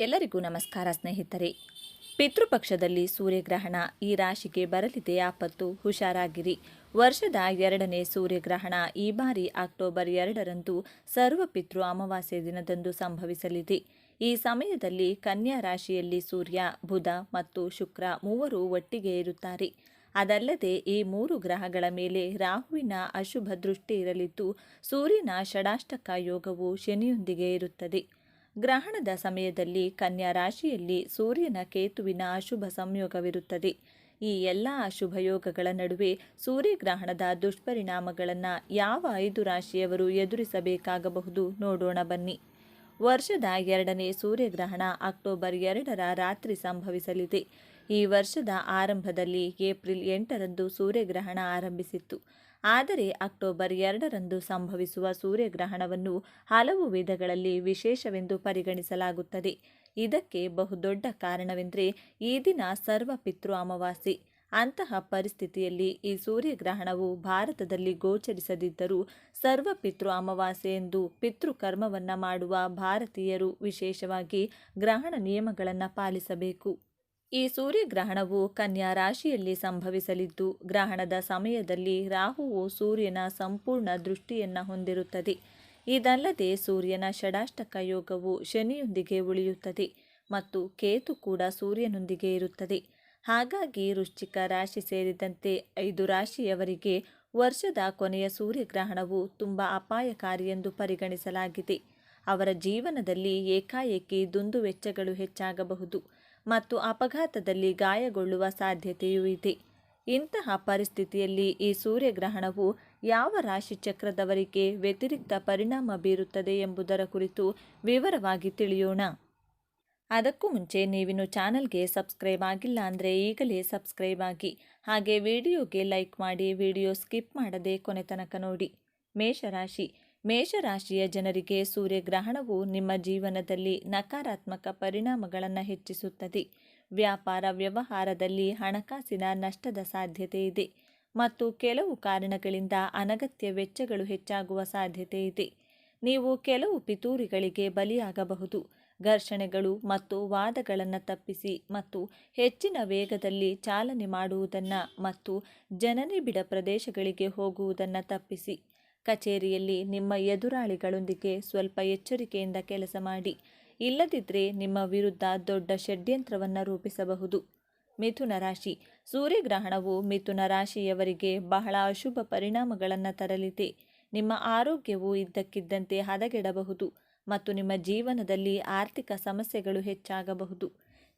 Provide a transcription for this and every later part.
ಎಲ್ಲರಿಗೂ ನಮಸ್ಕಾರ ಸ್ನೇಹಿತರೆ. ಪಿತೃಪಕ್ಷದಲ್ಲಿ ಸೂರ್ಯಗ್ರಹಣ ಈ ರಾಶಿಗೆ ಬರಲಿದೆ. ಆಪತ್ತು, ಹುಷಾರಾಗಿರಿ. ವರ್ಷದ ಎರಡನೇ ಸೂರ್ಯಗ್ರಹಣ ಈ ಬಾರಿ ಅಕ್ಟೋಬರ್ ಎರಡರಂದು ಸರ್ವಪಿತೃ ಅಮಾವಾಸ್ಯ ದಿನದಂದು ಸಂಭವಿಸಲಿದೆ. ಈ ಸಮಯದಲ್ಲಿ ಕನ್ಯಾ ರಾಶಿಯಲ್ಲಿ ಸೂರ್ಯ, ಬುಧ ಮತ್ತು ಶುಕ್ರ ಮೂವರು ಒಟ್ಟಿಗೆ ಇರುತ್ತಾರೆ. ಅದಲ್ಲದೆ ಈ ಮೂರು ಗ್ರಹಗಳ ಮೇಲೆ ರಾಹುವಿನ ಅಶುಭ ದೃಷ್ಟಿ ಇರಲಿದ್ದು, ಸೂರ್ಯನ ಷಡಾಷ್ಟಕ ಯೋಗವು ಶನಿಯೊಂದಿಗೆ ಇರುತ್ತದೆ. ಗ್ರಹಣದ ಸಮಯದಲ್ಲಿ ಕನ್ಯಾ ರಾಶಿಯಲ್ಲಿ ಸೂರ್ಯನ ಕೇತುವಿನ ಅಶುಭ ಸಂಯೋಗವಿರುತ್ತದೆ. ಈ ಎಲ್ಲ ಅಶುಭ ಯೋಗಗಳ ನಡುವೆ ಸೂರ್ಯಗ್ರಹಣದ ದುಷ್ಪರಿಣಾಮಗಳನ್ನು ಯಾವ ಐದು ರಾಶಿಯವರು ಎದುರಿಸಬೇಕಾಗಬಹುದು ನೋಡೋಣ ಬನ್ನಿ. ವರ್ಷದ ಎರಡನೇ ಸೂರ್ಯಗ್ರಹಣ ಅಕ್ಟೋಬರ್ ಎರಡರ ರಾತ್ರಿ ಸಂಭವಿಸಲಿದೆ. ಈ ವರ್ಷದ ಆರಂಭದಲ್ಲಿ ಏಪ್ರಿಲ್ ಎಂಟರಂದು ಸೂರ್ಯಗ್ರಹಣ ಆರಂಭಿಸಿತ್ತು. ಆದರೆ ಅಕ್ಟೋಬರ್ ಎರಡರಂದು ಸಂಭವಿಸುವ ಸೂರ್ಯಗ್ರಹಣವನ್ನು ಹಲವು ವಿಧಗಳಲ್ಲಿ ವಿಶೇಷವೆಂದು ಪರಿಗಣಿಸಲಾಗುತ್ತದೆ. ಇದಕ್ಕೆ ಬಹುದೊಡ್ಡ ಕಾರಣವೆಂದರೆ ಈ ದಿನ ಸರ್ವ ಪಿತೃ ಅಮಾವಾಸ್ಯೆ. ಅಂತಹ ಪರಿಸ್ಥಿತಿಯಲ್ಲಿ ಈ ಸೂರ್ಯಗ್ರಹಣವು ಭಾರತದಲ್ಲಿ ಗೋಚರಿಸದಿದ್ದರೂ ಸರ್ವ ಪಿತೃ ಅಮಾವಾಸ್ಯೆ ಎಂದು ಪಿತೃಕರ್ಮವನ್ನು ಮಾಡುವ ಭಾರತೀಯರು ವಿಶೇಷವಾಗಿ ಗ್ರಹಣ ನಿಯಮಗಳನ್ನು ಪಾಲಿಸಬೇಕು. ಈ ಸೂರ್ಯಗ್ರಹಣವು ಕನ್ಯಾ ರಾಶಿಯಲ್ಲಿ ಸಂಭವಿಸಲಿದ್ದು, ಗ್ರಹಣದ ಸಮಯದಲ್ಲಿ ರಾಹುವು ಸೂರ್ಯನ ಸಂಪೂರ್ಣ ದೃಷ್ಟಿಯನ್ನು ಹೊಂದಿರುತ್ತದೆ. ಇದಲ್ಲದೆ ಸೂರ್ಯನ ಷಡಾಷ್ಟಕ ಯೋಗವು ಶನಿಯೊಂದಿಗೆ ಉಳಿಯುತ್ತದೆ ಮತ್ತು ಕೇತು ಕೂಡ ಸೂರ್ಯನೊಂದಿಗೆ ಇರುತ್ತದೆ. ಹಾಗಾಗಿ ವೃಶ್ಚಿಕ ರಾಶಿ ಸೇರಿದಂತೆ ಐದು ರಾಶಿಯವರಿಗೆ ವರ್ಷದ ಕೊನೆಯ ಸೂರ್ಯಗ್ರಹಣವು ತುಂಬ ಅಪಾಯಕಾರಿ ಎಂದು ಪರಿಗಣಿಸಲಾಗಿದೆ. ಅವರ ಜೀವನದಲ್ಲಿ ಏಕಾಏಕಿ ದುಂದುವೆಚ್ಚಗಳು ಹೆಚ್ಚಾಗಬಹುದು. ಮತ್ತು ಅಪಘಾತದಲ್ಲಿ ಗಾಯಗೊಳ್ಳುವ ಸಾಧ್ಯತೆಯೂ ಇದೆ. ಇಂತಹ ಪರಿಸ್ಥಿತಿಯಲ್ಲಿ ಈ ಸೂರ್ಯಗ್ರಹಣವು ಯಾವ ರಾಶಿ ಚಕ್ರದವರಿಗೆ ವ್ಯತಿರಿಕ್ತ ಪರಿಣಾಮ ಬೀರುತ್ತದೆ ಎಂಬುದರ ಕುರಿತು ವಿವರವಾಗಿ ತಿಳಿಯೋಣ. ಅದಕ್ಕೂ ಮುಂಚೆ ನೀವಿನ್ನು ಚಾನಲ್ಗೆ ಸಬ್ಸ್ಕ್ರೈಬ್ ಆಗಿಲ್ಲ ಅಂದರೆ ಈಗಲೇ ಸಬ್ಸ್ಕ್ರೈಬ್ ಆಗಿ, ಹಾಗೆ ವಿಡಿಯೋಗೆ ಲೈಕ್ ಮಾಡಿ, ವಿಡಿಯೋ ಸ್ಕಿಪ್ ಮಾಡದೆ ಕೊನೆ ತನಕ ನೋಡಿ. ಮೇಷರಾಶಿ ಮೇಷರಾಶಿಯ ಜನರಿಗೆ ಸೂರ್ಯಗ್ರಹಣವು ನಿಮ್ಮ ಜೀವನದಲ್ಲಿ ನಕಾರಾತ್ಮಕ ಪರಿಣಾಮಗಳನ್ನು ಹೆಚ್ಚಿಸುತ್ತದೆ. ವ್ಯಾಪಾರ ವ್ಯವಹಾರದಲ್ಲಿ ಹಣಕಾಸಿನ ನಷ್ಟದ ಸಾಧ್ಯತೆ ಇದೆ ಮತ್ತು ಕೆಲವು ಕಾರಣಗಳಿಂದ ಅನಗತ್ಯ ವೆಚ್ಚಗಳು ಹೆಚ್ಚಾಗುವ ಸಾಧ್ಯತೆ ಇದೆ. ನೀವು ಕೆಲವು ಪಿತೂರಿಗಳಿಗೆ ಬಲಿಯಾಗಬಹುದು. ಘರ್ಷಣೆಗಳು ಮತ್ತು ವಾದಗಳನ್ನು ತಪ್ಪಿಸಿ ಮತ್ತು ಹೆಚ್ಚಿನ ವೇಗದಲ್ಲಿ ಚಾಲನೆ ಮಾಡುವುದನ್ನು ಮತ್ತು ಜನನಿಬಿಡ ಪ್ರದೇಶಗಳಿಗೆ ಹೋಗುವುದನ್ನು ತಪ್ಪಿಸಿ. ಕಚೇರಿಯಲ್ಲಿ ನಿಮ್ಮ ಎದುರಾಳಿಗಳೊಂದಿಗೆ ಸ್ವಲ್ಪ ಎಚ್ಚರಿಕೆಯಿಂದ ಕೆಲಸ ಮಾಡಿ. ಇಲ್ಲದಿದ್ದರೆ ನಿಮ್ಮ ವಿರುದ್ಧ ದೊಡ್ಡ ಷಡ್ಯಂತ್ರವನ್ನು ರೂಪಿಸಬಹುದು. ಮಿಥುನ ರಾಶಿ. ಸೂರ್ಯಗ್ರಹಣವು ಮಿಥುನ ರಾಶಿಯವರಿಗೆ ಬಹಳ ಅಶುಭ ಪರಿಣಾಮಗಳನ್ನು ತರಲಿದೆ. ನಿಮ್ಮ ಆರೋಗ್ಯವು ಇದ್ದಕ್ಕಿದ್ದಂತೆ ಹದಗೆಡಬಹುದು ಮತ್ತು ನಿಮ್ಮ ಜೀವನದಲ್ಲಿ ಆರ್ಥಿಕ ಸಮಸ್ಯೆಗಳು ಹೆಚ್ಚಾಗಬಹುದು.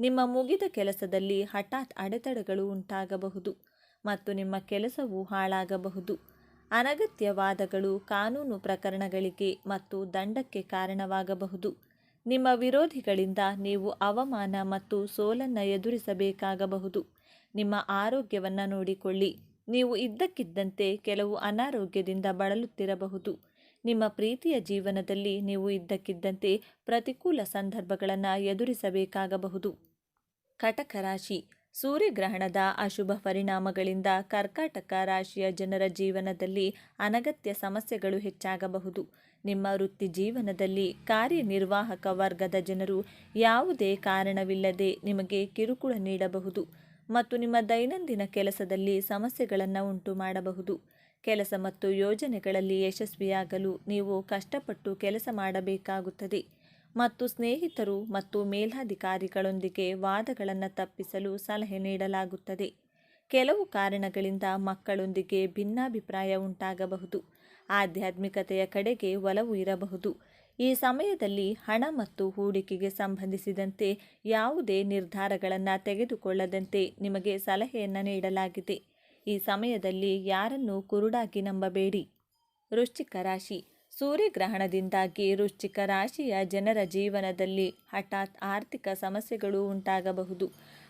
ನಿಮ್ಮ ಮುಗಿದ ಕೆಲಸದಲ್ಲಿ ಹಠಾತ್ ಅಡೆತಡೆಗಳು ಉಂಟಾಗಬಹುದು ಮತ್ತು ನಿಮ್ಮ ಕೆಲಸವು ಹಾಳಾಗಬಹುದು. ಅನಗತ್ಯ ವಾದಗಳು ಕಾನೂನು ಪ್ರಕರಣಗಳಿಗೆ ಮತ್ತು ದಂಡಕ್ಕೆ ಕಾರಣವಾಗಬಹುದು. ನಿಮ್ಮ ವಿರೋಧಿಗಳಿಂದ ನೀವು ಅವಮಾನ ಮತ್ತು ಸೋಲನ್ನು ಎದುರಿಸಬೇಕಾಗಬಹುದು. ನಿಮ್ಮ ಆರೋಗ್ಯವನ್ನು ನೋಡಿಕೊಳ್ಳಿ. ನೀವು ಇದ್ದಕ್ಕಿದ್ದಂತೆ ಕೆಲವು ಅನಾರೋಗ್ಯದಿಂದ ಬಳಲುತ್ತಿರಬಹುದು. ನಿಮ್ಮ ಪ್ರೀತಿಯ ಜೀವನದಲ್ಲಿ ನೀವು ಇದ್ದಕ್ಕಿದ್ದಂತೆ ಪ್ರತಿಕೂಲ ಸಂದರ್ಭಗಳನ್ನು ಎದುರಿಸಬೇಕಾಗಬಹುದು. ಕಟಕ ರಾಶಿ. ಸೂರ್ಯಗ್ರಹಣದ ಅಶುಭ ಪರಿಣಾಮಗಳಿಂದ ಕರ್ಕಾಟಕ ರಾಶಿಯ ಜನರ ಜೀವನದಲ್ಲಿ ಅನಗತ್ಯ ಸಮಸ್ಯೆಗಳು ಹೆಚ್ಚಾಗಬಹುದು. ನಿಮ್ಮ ವೃತ್ತಿ ಜೀವನದಲ್ಲಿ ಕಾರ್ಯನಿರ್ವಾಹಕ ವರ್ಗದ ಜನರು ಯಾವುದೇ ಕಾರಣವಿಲ್ಲದೆ ನಿಮಗೆ ಕಿರುಕುಳ ನೀಡಬಹುದು ಮತ್ತು ನಿಮ್ಮ ದೈನಂದಿನ ಕೆಲಸದಲ್ಲಿ ಸಮಸ್ಯೆಗಳನ್ನು ಉಂಟು ಮಾಡಬಹುದು. ಕೆಲಸ ಮತ್ತು ಯೋಜನೆಗಳಲ್ಲಿ ಯಶಸ್ವಿಯಾಗಲು ನೀವು ಕಷ್ಟಪಟ್ಟು ಕೆಲಸ ಮಾಡಬೇಕಾಗುತ್ತದೆ. ಮತ್ತು ಸ್ನೇಹಿತರು ಮತ್ತು ಮೇಲಾಧಿಕಾರಿಗಳೊಂದಿಗೆ ವಾದಗಳನ್ನು ತಪ್ಪಿಸಲು ಸಲಹೆ ನೀಡಲಾಗುತ್ತದೆ. ಕೆಲವು ಕಾರಣಗಳಿಂದ ಮಕ್ಕಳೊಂದಿಗೆ ಭಿನ್ನಾಭಿಪ್ರಾಯ ಉಂಟಾಗಬಹುದು. ಆಧ್ಯಾತ್ಮಿಕತೆಯ ಕಡೆಗೆ ಒಲವು ಇರಬಹುದು. ಈ ಸಮಯದಲ್ಲಿ ಹಣ ಮತ್ತು ಹೂಡಿಕೆಗೆ ಸಂಬಂಧಿಸಿದಂತೆ ಯಾವುದೇ ನಿರ್ಧಾರಗಳನ್ನು ತೆಗೆದುಕೊಳ್ಳದಂತೆ ನಿಮಗೆ ಸಲಹೆಯನ್ನು ನೀಡಲಾಗಿದೆ. ಈ ಸಮಯದಲ್ಲಿ ಯಾರನ್ನು ಕುರುಡಾಗಿ ನಂಬಬೇಡಿ. ವೃಶ್ಚಿಕ ರಾಶಿ. ಸೂರ್ಯಗ್ರಹಣದಿಂದಾಗಿ ವೃಶ್ಚಿಕ ರಾಶಿಯ ಜನರ ಜೀವನದಲ್ಲಿ ಹಠಾತ್ ಆರ್ಥಿಕ ಸಮಸ್ಯೆಗಳು ಉಂಟಾಗಬಹುದು.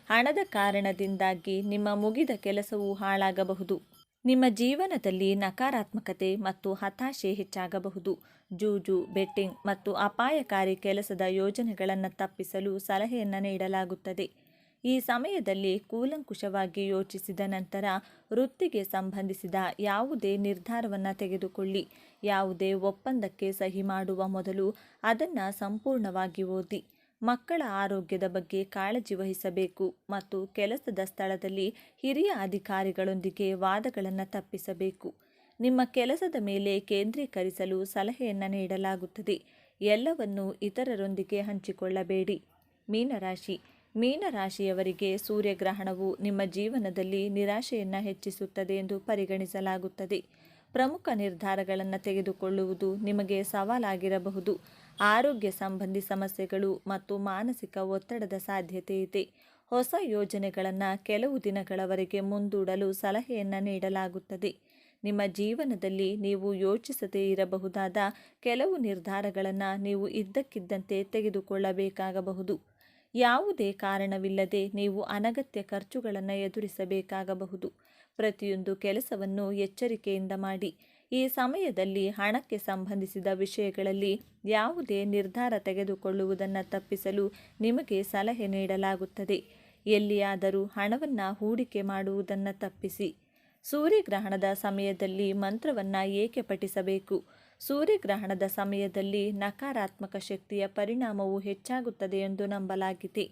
ಹಣದ ಕಾರಣದಿಂದಾಗಿ ನಿಮ್ಮ ಮುಗಿದ ಕೆಲಸವು ಹಾಳಾಗಬಹುದು. ನಿಮ್ಮ ಜೀವನದಲ್ಲಿ ನಕಾರಾತ್ಮಕತೆ ಮತ್ತು ಹತಾಶೆ ಹೆಚ್ಚಾಗಬಹುದು. ಜೂಜು, ಬೆಟ್ಟಿಂಗ್ ಮತ್ತು ಅಪಾಯಕಾರಿ ಕೆಲಸದ ಯೋಜನೆಗಳನ್ನು ತಪ್ಪಿಸಲು ಸಲಹೆಯನ್ನು ನೀಡಲಾಗುತ್ತದೆ. ಈ ಸಮಯದಲ್ಲಿ ಕೂಲಂಕುಷವಾಗಿ ಯೋಚಿಸಿದ ನಂತರ ವೃತ್ತಿಗೆ ಸಂಬಂಧಿಸಿದ ಯಾವುದೇ ನಿರ್ಧಾರವನ್ನು ತೆಗೆದುಕೊಳ್ಳಿ. ಯಾವುದೇ ಒಪ್ಪಂದಕ್ಕೆ ಸಹಿ ಮಾಡುವ ಮೊದಲು ಅದನ್ನು ಸಂಪೂರ್ಣವಾಗಿ ಓದಿ. ಮಕ್ಕಳ ಆರೋಗ್ಯದ ಬಗ್ಗೆ ಕಾಳಜಿ ವಹಿಸಬೇಕು ಮತ್ತು ಕೆಲಸದ ಸ್ಥಳದಲ್ಲಿ ಹಿರಿಯ ಅಧಿಕಾರಿಗಳೊಂದಿಗೆ ವಾದಗಳನ್ನು ತಪ್ಪಿಸಬೇಕು. ನಿಮ್ಮ ಕೆಲಸದ ಮೇಲೆ ಕೇಂದ್ರೀಕರಿಸಲು ಸಲಹೆಯನ್ನು ನೀಡಲಾಗುತ್ತದೆ. ಎಲ್ಲವನ್ನೂ ಇತರರೊಂದಿಗೆ ಹಂಚಿಕೊಳ್ಳಬೇಡಿ. ಮೀನರಾಶಿ ಮೀನರಾಶಿಯವರಿಗೆ ಸೂರ್ಯಗ್ರಹಣವು ನಿಮ್ಮ ಜೀವನದಲ್ಲಿ ನಿರಾಶೆಯನ್ನು ಹೆಚ್ಚಿಸುತ್ತದೆ ಎಂದು ಪರಿಗಣಿಸಲಾಗುತ್ತದೆ. ಪ್ರಮುಖ ನಿರ್ಧಾರಗಳನ್ನು ತೆಗೆದುಕೊಳ್ಳುವುದು ನಿಮಗೆ ಸವಾಲಾಗಿರಬಹುದು. ಆರೋಗ್ಯ ಸಂಬಂಧಿ ಸಮಸ್ಯೆಗಳು ಮತ್ತು ಮಾನಸಿಕ ಒತ್ತಡದ ಸಾಧ್ಯತೆ ಇದೆ. ಹೊಸ ಯೋಜನೆಗಳನ್ನು ಕೆಲವು ದಿನಗಳವರೆಗೆ ಮುಂದೂಡಲು ಸಲಹೆಯನ್ನು ನೀಡಲಾಗುತ್ತದೆ. ನಿಮ್ಮ ಜೀವನದಲ್ಲಿ ನೀವು ಯೋಚಿಸದೇ ಇರಬಹುದಾದ ಕೆಲವು ನಿರ್ಧಾರಗಳನ್ನು ನೀವು ಇದ್ದಕ್ಕಿದ್ದಂತೆ ತೆಗೆದುಕೊಳ್ಳಬೇಕಾಗಬಹುದು. ಯಾವುದೇ ಕಾರಣವಿಲ್ಲದೆ ನೀವು ಅನಗತ್ಯ ಖರ್ಚುಗಳನ್ನು ಎದುರಿಸಬೇಕಾಗಬಹುದು. ಪ್ರತಿಯೊಂದು ಕೆಲಸವನ್ನು ಎಚ್ಚರಿಕೆಯಿಂದ ಮಾಡಿ. ಈ ಸಮಯದಲ್ಲಿ ಹಣಕ್ಕೆ ಸಂಬಂಧಿಸಿದ ವಿಷಯಗಳಲ್ಲಿ ಯಾವುದೇ ನಿರ್ಧಾರ ತೆಗೆದುಕೊಳ್ಳುವುದನ್ನು ತಪ್ಪಿಸಲು ನಿಮಗೆ ಸಲಹೆ ನೀಡಲಾಗುತ್ತದೆ. ಎಲ್ಲಿಯಾದರೂ ಹಣವನ್ನು ಹೂಡಿಕೆ ಮಾಡುವುದನ್ನು ತಪ್ಪಿಸಿ. ಸೂರ್ಯಗ್ರಹಣದ ಸಮಯದಲ್ಲಿ ಮಂತ್ರವನ್ನು ಏಕೆ ಪಠಿಸಬೇಕು? ಸೂರ್ಯಗ್ರಹಣದ ಸಮಯದಲ್ಲಿ ನಕಾರಾತ್ಮಕ ಶಕ್ತಿಯ ಪರಿಣಾಮವು ಹೆಚ್ಚಾಗುತ್ತದೆ ಎಂದು ನಂಬಲಾಗಿದೆ.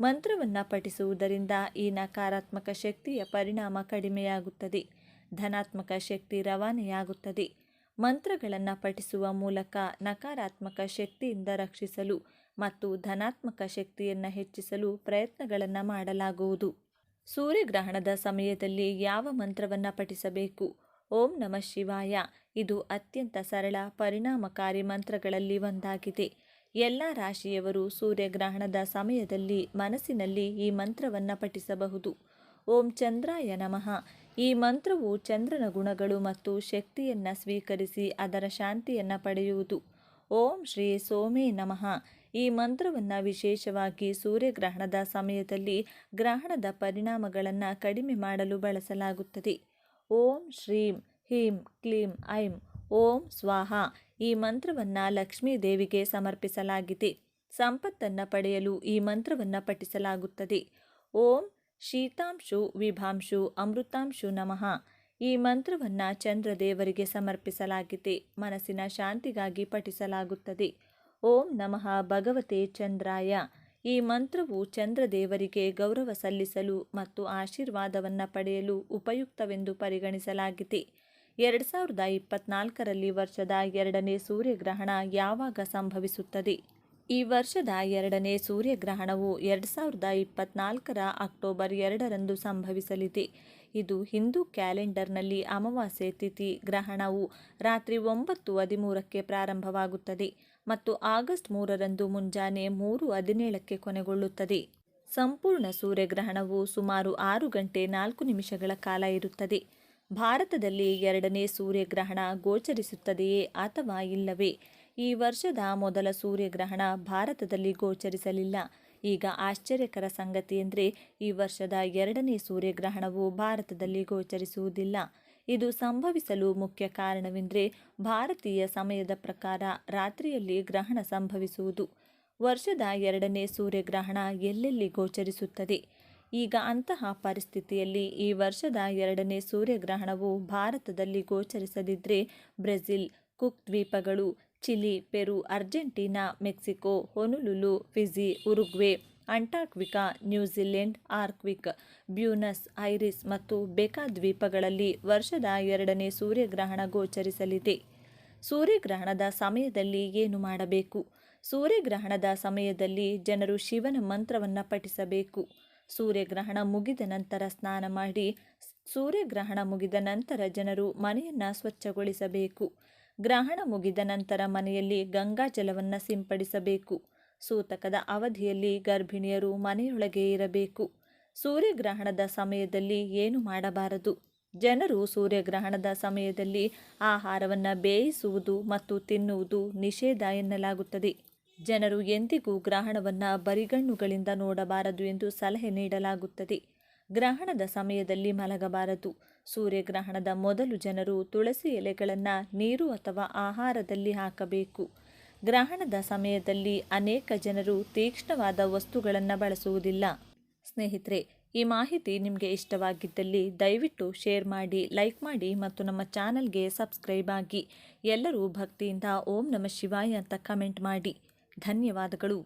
ಮಂತ್ರವನ್ನು ಪಠಿಸುವುದರಿಂದ ಈ ನಕಾರಾತ್ಮಕ ಶಕ್ತಿಯ ಪರಿಣಾಮ ಕಡಿಮೆಯಾಗುತ್ತದೆ. ಧನಾತ್ಮಕ ಶಕ್ತಿ ರವಾನೆಯಾಗುತ್ತದೆ. ಮಂತ್ರಗಳನ್ನು ಪಠಿಸುವ ಮೂಲಕ ನಕಾರಾತ್ಮಕ ಶಕ್ತಿಯಿಂದ ರಕ್ಷಿಸಲು ಮತ್ತು ಧನಾತ್ಮಕ ಶಕ್ತಿಯನ್ನು ಹೆಚ್ಚಿಸಲು ಪ್ರಯತ್ನಗಳನ್ನು ಮಾಡಲಾಗುವುದು. ಸೂರ್ಯಗ್ರಹಣದ ಸಮಯದಲ್ಲಿ ಯಾವ ಮಂತ್ರವನ್ನು ಪಠಿಸಬೇಕು? ಓಂ ನಮ ಶಿವಾಯ. ಇದು ಅತ್ಯಂತ ಸರಳ, ಪರಿಣಾಮಕಾರಿ ಮಂತ್ರಗಳಲ್ಲಿ ಒಂದಾಗಿದೆ. ಎಲ್ಲ ರಾಶಿಯವರು ಸೂರ್ಯಗ್ರಹಣದ ಸಮಯದಲ್ಲಿ ಮನಸ್ಸಿನಲ್ಲಿ ಈ ಮಂತ್ರವನ್ನು ಪಠಿಸಬಹುದು. ಓಂ ಚಂದ್ರಾಯ ನಮಃ. ಈ ಮಂತ್ರವು ಚಂದ್ರನ ಗುಣಗಳು ಮತ್ತು ಶಕ್ತಿಯನ್ನು ಸ್ವೀಕರಿಸಿ ಅದರ ಶಾಂತಿಯನ್ನು ಪಡೆಯುವುದು. ಓಂ ಶ್ರೀ ಸೋಮೇ ನಮಃ. ಈ ಮಂತ್ರವನ್ನು ವಿಶೇಷವಾಗಿ ಸೂರ್ಯಗ್ರಹಣದ ಸಮಯದಲ್ಲಿ ಗ್ರಹಣದ ಪರಿಣಾಮಗಳನ್ನು ಕಡಿಮೆ ಮಾಡಲು ಬಳಸಲಾಗುತ್ತದೆ. ಓಂ ಶ್ರೀಂ, ಹೀಂ, ಕ್ಲೀಂ, ಐಂ, ಓಂ ಸ್ವಾಹ ಈ ಮಂತ್ರವನ್ನು ಲಕ್ಷ್ಮೀ ದೇವಿಗೆ ಸಮರ್ಪಿಸಲಾಗಿದೆ. ಸಂಪತ್ತನ್ನು ಪಡೆಯಲು ಈ ಮಂತ್ರವನ್ನು ಪಠಿಸಲಾಗುತ್ತದೆ. ಓಂ ಶೀತಾಂಶು ವಿಭಾಂಶು ಅಮೃತಾಂಶು ನಮಃ ಈ ಮಂತ್ರವನ್ನು ಚಂದ್ರದೇವರಿಗೆ ಸಮರ್ಪಿಸಲಾಗಿದೆ. ಮನಸ್ಸಿನ ಶಾಂತಿಗಾಗಿ ಪಠಿಸಲಾಗುತ್ತದೆ. ಓಂ ನಮಃ ಭಗವತೆ ಚಂದ್ರಾಯ. ಈ ಮಂತ್ರವು ಚಂದ್ರದೇವರಿಗೆ ಗೌರವ ಸಲ್ಲಿಸಲು ಮತ್ತು ಆಶೀರ್ವಾದವನ್ನು ಪಡೆಯಲು ಉಪಯುಕ್ತವೆಂದು ಪರಿಗಣಿಸಲಾಗಿದೆ. ಎರಡು ಸಾವಿರದ ಇಪ್ಪತ್ನಾಲ್ಕರಲ್ಲಿ ವರ್ಷದ ಎರಡನೇ ಸೂರ್ಯಗ್ರಹಣ ಯಾವಾಗ ಸಂಭವಿಸುತ್ತದೆ? ಈ ವರ್ಷದ ಎರಡನೇ ಸೂರ್ಯಗ್ರಹಣವು ಎರಡು ಸಾವಿರದ ಇಪ್ಪತ್ನಾಲ್ಕರ ಅಕ್ಟೋಬರ್ ಎರಡರಂದು ಸಂಭವಿಸಲಿದೆ. ಇದು ಹಿಂದೂ ಕ್ಯಾಲೆಂಡರ್ನಲ್ಲಿ ಅಮಾವಾಸ್ಯೆ ತಿಥಿ ಗ್ರಹಣವು ರಾತ್ರಿ ಒಂಬತ್ತು ಹದಿಮೂರಕ್ಕೆ ಪ್ರಾರಂಭವಾಗುತ್ತದೆ. ಮತ್ತು ಆಗಸ್ಟ್ ಮೂರರಂದು ಮುಂಜಾನೆ ಮೂರು ಹದಿನೇಳಕ್ಕೆ ಕೊನೆಗೊಳ್ಳುತ್ತದೆ. ಸಂಪೂರ್ಣ ಸೂರ್ಯಗ್ರಹಣವು ಸುಮಾರು ಆರು ಗಂಟೆ ನಾಲ್ಕು ನಿಮಿಷಗಳ ಕಾಲ ಇರುತ್ತದೆ. ಭಾರತದಲ್ಲಿ ಎರಡನೇ ಸೂರ್ಯಗ್ರಹಣ ಗೋಚರಿಸುತ್ತದೆಯೇ ಅಥವಾ ಇಲ್ಲವೇ? ಈ ವರ್ಷದ ಮೊದಲ ಸೂರ್ಯಗ್ರಹಣ ಭಾರತದಲ್ಲಿ ಗೋಚರಿಸಲಿಲ್ಲ. ಈಗ ಆಶ್ಚರ್ಯಕರ ಸಂಗತಿ ಎಂದರೆ ಈ ವರ್ಷದ ಎರಡನೇ ಸೂರ್ಯಗ್ರಹಣವು ಭಾರತದಲ್ಲಿ ಗೋಚರಿಸುವುದಿಲ್ಲ. ಇದು ಸಂಭವಿಸಲು ಮುಖ್ಯ ಕಾರಣವೆಂದರೆ ಭಾರತೀಯ ಸಮಯದ ಪ್ರಕಾರ ರಾತ್ರಿಯಲ್ಲಿ ಗ್ರಹಣ ಸಂಭವಿಸುವುದು. ವರ್ಷದ ಎರಡನೇ ಸೂರ್ಯಗ್ರಹಣ ಎಲ್ಲೆಲ್ಲಿ ಗೋಚರಿಸುತ್ತದೆ? ಈಗ ಅಂತಹ ಪರಿಸ್ಥಿತಿಯಲ್ಲಿ ಈ ವರ್ಷದ ಎರಡನೇ ಸೂರ್ಯಗ್ರಹಣವು ಭಾರತದಲ್ಲಿ ಗೋಚರಿಸದಿದ್ದರೆ ಬ್ರೆಜಿಲ್, ಕುಕ್ ದ್ವೀಪಗಳು, Chile, Peru, Argentina, Mexico, Honolulu, Fiji, Uruguay Antarctica New Zealand Arctic Buenos Aires ಮತ್ತು ಬೆಕಾ ದ್ವೀಪಗಳಲ್ಲಿ ವರ್ಷದ ಎರಡನೇ ಸೂರ್ಯಗ್ರಹಣ ಗೋಚರಿಸಲಿದೆ. ಸೂರ್ಯಗ್ರಹಣದ ಸಮಯದಲ್ಲಿ ಏನು ಮಾಡಬೇಕು? ಸೂರ್ಯಗ್ರಹಣದ ಸಮಯದಲ್ಲಿ ಜನರು ಶಿವನ ಮಂತ್ರವನ್ನು ಪಠಿಸಬೇಕು. ಸೂರ್ಯಗ್ರಹಣ ಮುಗಿದ ನಂತರ ಸ್ನಾನ ಮಾಡಿ, ಸೂರ್ಯಗ್ರಹಣ ಮುಗಿದ ನಂತರ ಜನರು ಮನೆಯನ್ನು ಸ್ವಚ್ಛಗೊಳಿಸಬೇಕು. ಗ್ರಹಣ ಮುಗಿದ ನಂತರ ಮನೆಯಲ್ಲಿ ಗಂಗಾ ಜಲವನ್ನು ಸಿಂಪಡಿಸಬೇಕು. ಸೂತಕದ ಅವಧಿಯಲ್ಲಿ ಗರ್ಭಿಣಿಯರು ಮನೆಯೊಳಗೆ ಇರಬೇಕು. ಸೂರ್ಯಗ್ರಹಣದ ಸಮಯದಲ್ಲಿ ಏನು ಮಾಡಬಾರದು? ಜನರು ಸೂರ್ಯಗ್ರಹಣದ ಸಮಯದಲ್ಲಿ ಆಹಾರವನ್ನು ಬೇಯಿಸುವುದು ಮತ್ತು ತಿನ್ನುವುದು ನಿಷೇಧ ಎನ್ನಲಾಗುತ್ತದೆ. ಜನರು ಎಂದಿಗೂ ಗ್ರಹಣವನ್ನು ಬರಿಗಣ್ಣುಗಳಿಂದ ನೋಡಬಾರದು ಎಂದು ಸಲಹೆ ನೀಡಲಾಗುತ್ತದೆ. ಗ್ರಹಣದ ಸಮಯದಲ್ಲಿ ಮಲಗಬಾರದು. ಸೂರ್ಯಗ್ರಹಣದ ಮೊದಲು ಜನರು ತುಳಸಿ ಎಲೆಗಳನ್ನು ನೀರು ಅಥವಾ ಆಹಾರದಲ್ಲಿ ಹಾಕಬೇಕು. ಗ್ರಹಣದ ಸಮಯದಲ್ಲಿ ಅನೇಕ ಜನರು ತೀಕ್ಷ್ಣವಾದ ವಸ್ತುಗಳನ್ನು ಬಳಸುವುದಿಲ್ಲ. ಸ್ನೇಹಿತರೆ, ಈ ಮಾಹಿತಿ ನಿಮಗೆ ಇಷ್ಟವಾಗಿದ್ದಲ್ಲಿ ದಯವಿಟ್ಟು ಶೇರ್ ಮಾಡಿ, ಲೈಕ್ ಮಾಡಿ ಮತ್ತು ನಮ್ಮ ಚಾನಲ್ಗೆ ಸಬ್ಸ್ಕ್ರೈಬ್ ಆಗಿ. ಎಲ್ಲರೂ ಭಕ್ತಿಯಿಂದ ಓಂ ನಮ ಶಿವಾಯ ಅಂತ ಕಮೆಂಟ್ ಮಾಡಿ. ಧನ್ಯವಾದಗಳು.